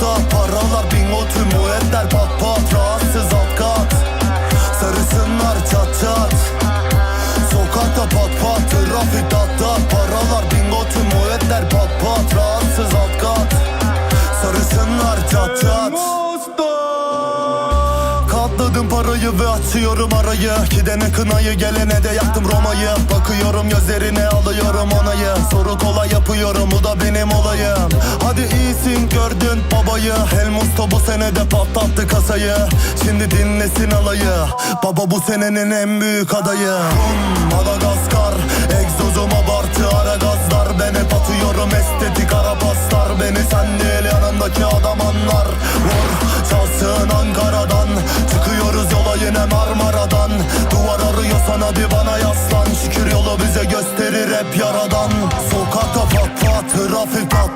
Tat Paralar bingo tüm muetler pat pat. Rahatsız alt kat Sarısınlar çat çat. Sokakta pat pat Trafik tat tat Paralar bingo tüm muetler pat pat. Rahatsız alt kat Sarısınlar çat çat. Katladım parayı ve açıyorum arayı. Gidene kınayı gelene de yaktım Roma'yı. Bakıyorum gözlerine alıyorum onayı Soru kolay yapıyorum bu da benim olayım Hadi iyisin gördün babayı. El Musto bu senede patlattı kasayı. Şimdi dinlesin alayı. Baba bu senenin en büyük adayı. Rum, Madagaskar Egzozum abartı. Ara gazlar Ben hep atıyorum estetik arabaslar. Beni sen değil yanımdaki adam anlar. Vur çalsın Ankara'dan. Çıkıyoruz yola yine Marmara'dan. Duvar arıyorsan hadi bana yaslan. Şükür yolu bize gösterir hep yaradan. Sokakta pat pat trafik pat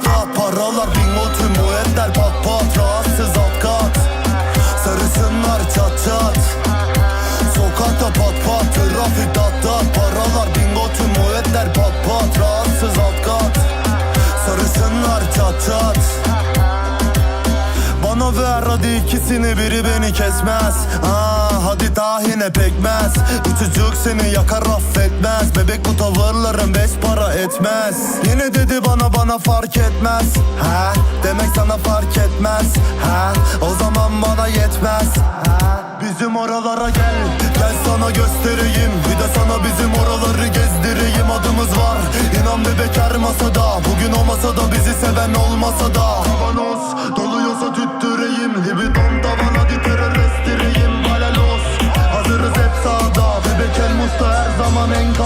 hadi ikisini biri beni kesmez. Aa, Hadi tahine pekmez. Bu çocuk seni yakar affetmez. Bebek bu tavırların beş para etmez. Yine dedi bana bana fark etmez. Ha? Demek sana fark etmez. Ha? O zaman bana yetmez. Ha? Bizim oralara gel. Gel sana göstereyim. Bir de sana bizim oraları gezdireyim. Adımız var. İnan bebek her masada. Bugün olmasa da bizi seven olmasa da. Kavanoz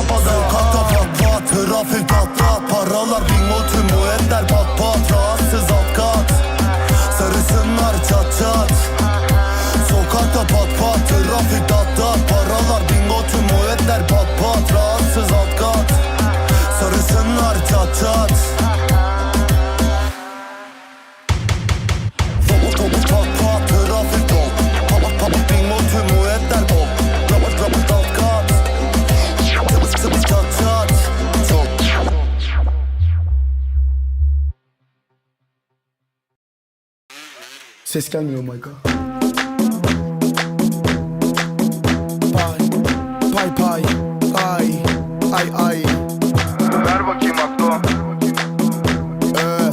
kapada Sokakta pat pat Trafik pat pat Paralar bingo tüm bu etler pat pat Rahatsız alt kat. Sarısınlar çat çat. Sokakta pat pat Trafik tat tat Paralar tüm muetler pat pat Ses gelmiyor oh my god. Pay, pay pay, ay, ay ay. Ver bakayım aklı Ee.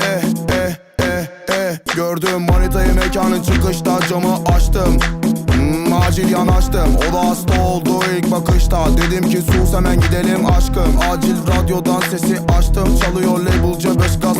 Eh eh eh Gördüm manitayı mekanın çıkışta camı açtım Hmm, acil yanaştım O da hasta oldu ilk bakışta Dedim ki sus hemen gidelim aşkım Acil radyodan sesi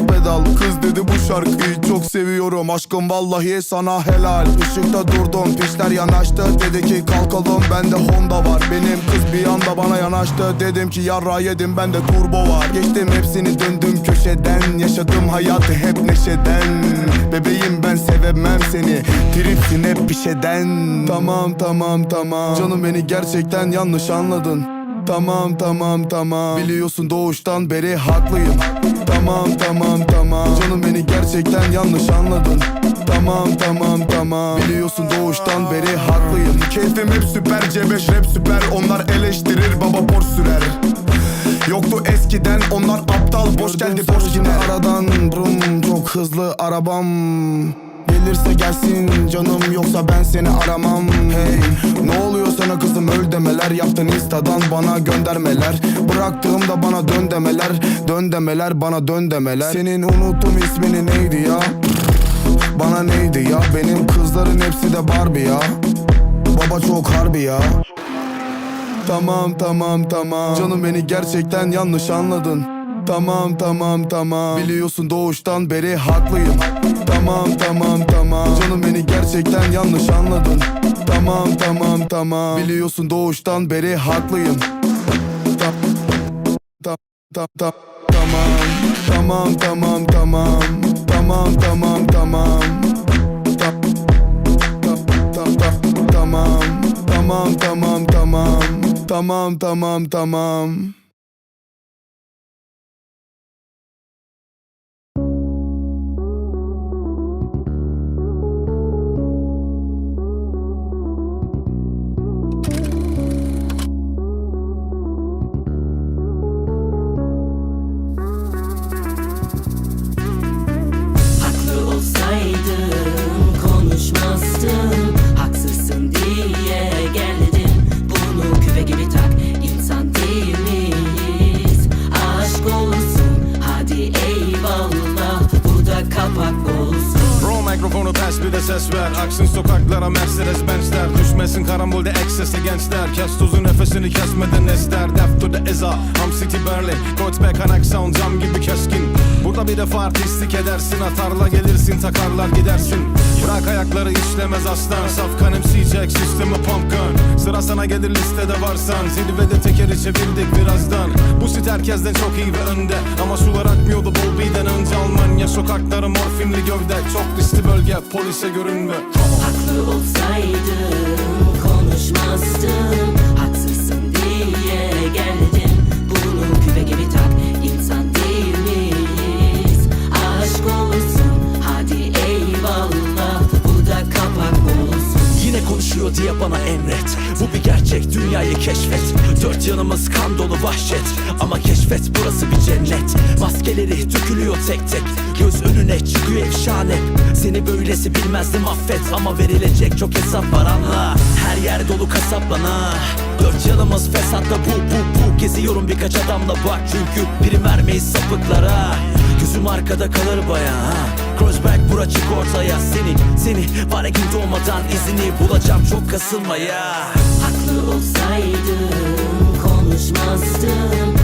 pedal Kız dedi bu şarkıyı çok seviyorum. Aşkım vallahi sana helal. Işıkta durdum pişler yanaştı. Dedi ki kalkalım bende Honda var. Benim kız bir anda bana yanaştı. Dedim ki yarra yedim bende turbo var. Geçtim hepsini döndüm köşeden. Yaşadım hayatı hep neşeden. Bebeğim ben sevemem seni. Tripsin hep bir şeyden Tamam tamam tamam. Canım beni gerçekten yanlış anladın. Tamam tamam tamam. Biliyorsun doğuştan beri haklıyım Tamam tamam tamam. Canım beni gerçekten yanlış anladın. Tamam tamam tamam. Biliyorsun doğuştan beri haklıyım. Keyfim hep süper C5 rap süper. Onlar eleştirir baba borç sürer. Yoktu eskiden onlar aptal. Boş geldi boş yine aradan Brum çok hızlı. Arabam Gelirse gelsin canım yoksa ben seni aramam. Hey sana kızım öl demeler. Yaptın instadan bana göndermeler. Bıraktığımda bana dön demeler. Dön demeler bana dön demeler. Senin unuttum ismini neydi ya? Bana neydi ya? Benim kızların hepsi de Barbie ya. Baba çok harbi ya. Tamam tamam tamam. Canım beni gerçekten yanlış anladın. Tamam tamam tamam. Biliyorsun doğuştan beri haklıyım. Tamam tamam tamam. Canım beni gerçekten yanlış anladın Tamam tamam tamam. Biliyorsun doğuştan beri haklıyım. Ta ta ta ta tamam. Tamam tamam tamam. Tamam tamam tamam. Ta ta ta ta tamam Tamam tamam. Tamam Tamam tamam tamam Dökülmesin sokaklara Mercedes Benz'ler Düşmesin karambolde eksese gençler. Kes tuzu nefesini kesmeden ester. Def to the Eza. Ham City Berlin. Goldback anak sound cam gibi keskin. Burada bir defa artistlik edersin. Atarla gelirsin takarlar gidersin Bırak ayakları işlemez aslan. Saf kanımsayacak sistemi pump gun Sıra sana gelir listede varsan. Zirvede tekeri çevirdik birazdan. Bu sit herkesten çok iyi ve önde. Ama sular akmıyordu Bolby'den önce Almanya. Sokakları morfinli gövde. Çok riskli bölge polise görünme. Haklı olsaydım konuşmazdım yanımız kan dolu vahşet. Ama keşfet burası bir cennet. Maskeleri dökülüyor tek tek. Göz önüne çıkıyor efşane Seni böylesi bilmezdim affet. Ama verilecek çok hesap var anla. Her yer dolu kasapla Dört yanımız fesatta. Bu bu bu. Geziyorum birkaç adamla. Bak Çünkü prim vermeyiz sapıklara. Gözüm arkada kalır baya. Crossback bura çık ortaya. Seni seni var gün doğmadan izini bulacağım. Çok kasılmaya. Haklı olsaydım konuşmazdım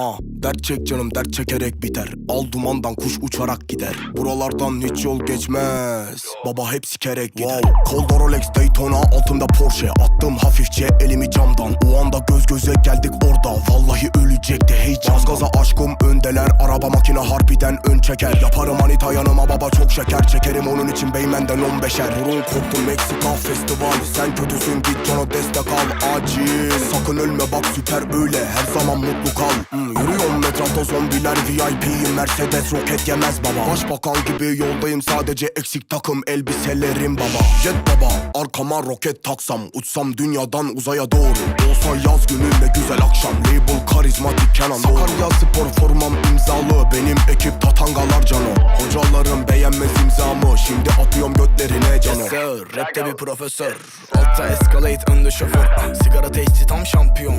Ah, dert çek canım dert çekerek biter. Al dumandan kuş uçarak gider. Buralardan hiç yol geçmez Baba hep sikerek gider. Wow. Kolda Rolex Daytona altımda Porsche. Attım hafifçe elimi camdan. O anda göz göze geldik orada. Vallahi ölecekti heyecan Gaz gaza aşkım öndeler. Araba makine harbiden ön çeker. Yaparım manita yanıma baba çok şeker. Çekerim onun için beymenden 15'er Burun koptu Meksika festival. Sen kötüsün git cana destek al. Acil. Sakın ölme bak süper öyle Her zaman mutlu kal. Hmm, Yürüyorum etrafta zombiler VIP Mercedes roket yemez baba. Başbakan gibi yoldayım sadece eksik takım elbiselerim baba. Jet baba arkama roket taksam Uçsam dünyadan uzaya doğru. Olsa yaz günü ne güzel akşam. Label karizmatik Kenan Doğru. Sakarya spor formam imzalı Benim ekip tatangalar cano Hocalarım beğenmez imzamı Şimdi atıyorum götlerine canı. Yes sir, rapte bir profesör. Altta escalate önde şoför. Sigara testi tam şampiyon.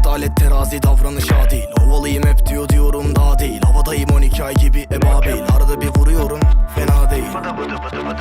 Adalet terazi davranış adil. Havalıyım hep diyor diyorum daha değil. Havadayım 12 ay gibi ebabil. Arada bir vuruyorum fena değil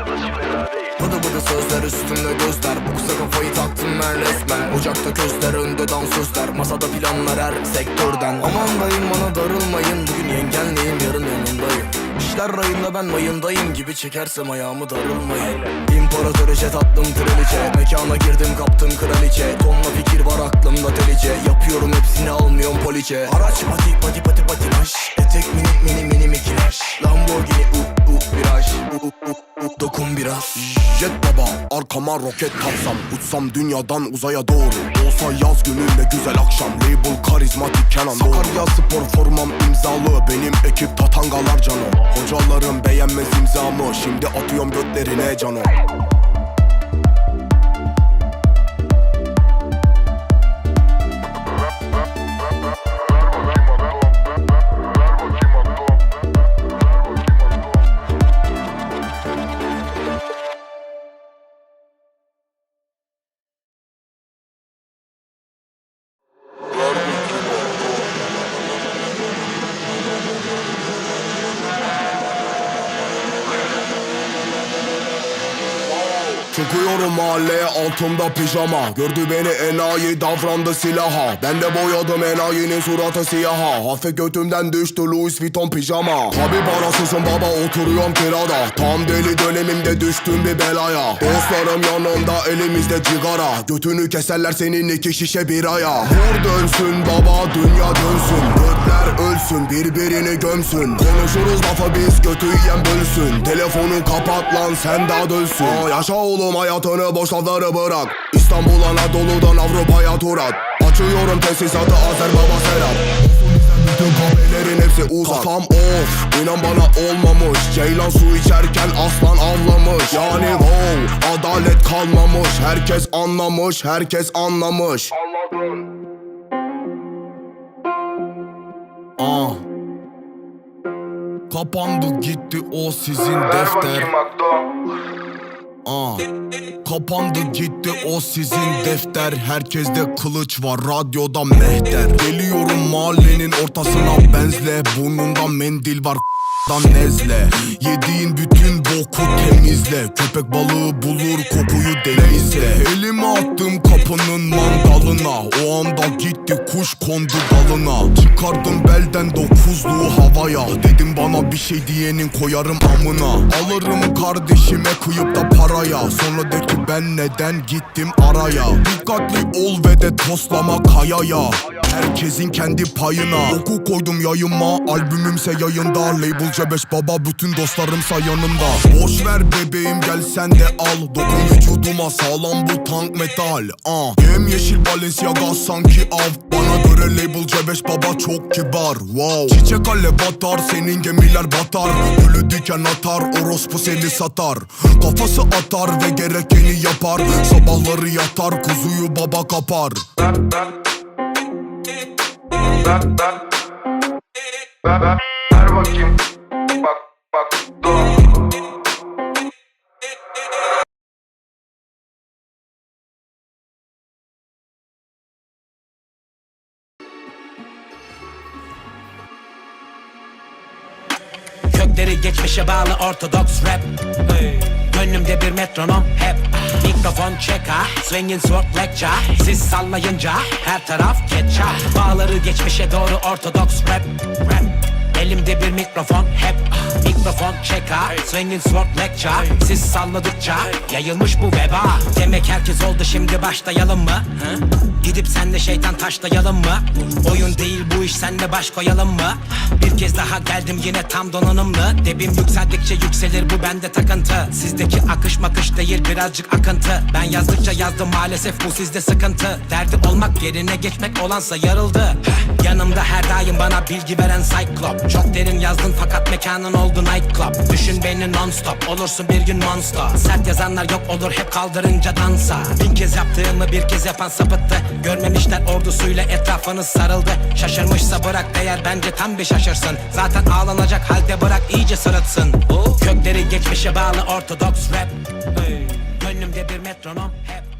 Bıdı bıdı sözler üstümde gözler. Bu kısa kafayı taktım ben resmen. Ocakta közler önde dansözler. Masada planlar her sektörden. Aman dayım bana darılmayın. Bugün yengenleyim yarın yanındayım. İşler rayında ben mayındayım gibi çekersem ayağımı darılmayın. İmparatöre jet attım kraliçe. Mekana girdim kaptım kraliçe. Tonla fikir var aklımda delice. Yapıyorum hepsini almıyorum poliçe. Araç pati pati pati patinaj Etek mini mini mini mikinaj Lamborghini u u viraj. Dokun biraz Jet baba arkama roket taksam Uçsam dünyadan uzaya doğru. Olsa yaz günü ne güzel akşam. Label karizmatik Kenan Sakarya spor formam imzalı Benim ekip tatangalar cano Hocalarım beğenmez imzamı. Şimdi atıyorum götlerine cano Çıkıyorum mahalleye altımda pijama. Gördü beni enayi davrandı silaha. Ben de boyadım enayinin suratı siyaha. Hafif götümden düştü Louis Vuitton pijama. Tabi parasızım baba oturuyorum kirada. Tam deli dönemimde düştüm bir belaya. Dostlarım yanımda elimizde cigara. Götünü keserler senin iki şişe biraya Vur dönsün baba dünya dönsün. Götler ölsün birbirini gömsün. Konuşuruz lafa biz götü yiyen bölsün. Telefonu kapat lan sen daha dönsün. Aa, Yaşa oğlum hayatını boş lafları bırak. İstanbul Anadolu'dan Avrupa'ya tur at. Açıyorum tesisatı Azer baba bizden bütün kahvelerin hepsi uzak. Kafam off inan bana olmamış. Ceylan su içerken aslan avlamış. Yani wow adalet kalmamış. Herkes anlamış herkes anlamış. Anladın Ah. Kapandı gitti o sizin Ver defter Akdo Ah. Kapandı gitti o sizin defter. Herkeste kılıç var radyoda mehter. Geliyorum mahallenin ortasına benzle. Burnunda mendil var dan nezle. Yediğin bütün boku temizle. Köpek balığı bulur kokuyu denizle. Elimi attım kapının mandalına. O anda gitti kuş kondu dalına. Çıkardım belden dokuzluğu havaya Dedim bana bir şey diyenin koyarım amına. Alırım kardeşime kıyıp da paraya. Sonra de ki ben neden gittim araya? Dikkatli ol ve de toslama kayaya. Herkesin kendi payına. Oku koydum yayıma Albümümse yayında. Label C5 baba bütün dostlarımsa yanımda. Boş ver bebeğim gel sen de al. Dokun vücuduma sağlam bu tank metal uh. Yem yeşil Balenciaga sanki av. Bana göre label C5 baba çok kibar Wow. Çiçek ale batar senin gemiler batar Gülü diken atar orospu seni satar. Kafası atar ve gerekeni yapar Sabahları yatar kuzuyu baba kapar. Ver bakayım. Bak bak Do Kökleri geçmişe bağlı ortodoks rap. Gönlümde bir metronom hep. Mikrofon çeka Swingin sword lecture. Siz sallayınca her taraf ketçap Bağları geçmişe doğru ortodoks rap, rap. Elimde bir mikrofon hep Mikrofon çeka Swingin sword lecture Siz salladıkça yayılmış bu veba. Demek herkes oldu şimdi başlayalım mı? Gidip senle şeytan taşlayalım mı? Oyun değil bu iş senle baş koyalım mı? Bir kez daha geldim yine tam donanımlı. Debim yükseldikçe yükselir bu bende takıntı. Sizdeki akış makış değil birazcık akıntı. Ben yazdıkça yazdım maalesef bu sizde sıkıntı. Derdi olmak yerine geçmek olansa yarıldı. Yanımda her daim bana bilgi veren Cyclop Çok derin yazdın fakat mekanın oldu nightclub. Düşün beni non stop olursun bir gün monster. Sert yazanlar yok olur hep kaldırınca dansa. Bin kez yaptığımı bir kez yapan sapıttı. Görmemişler ordusuyla etrafınız sarıldı. Şaşırmışsa bırak değer bence tam bir şaşırsın. Zaten ağlanacak halde bırak iyice sırıtsın. Kökleri geçmişe bağlı ortodoks rap. Gönlümde bir metronom hep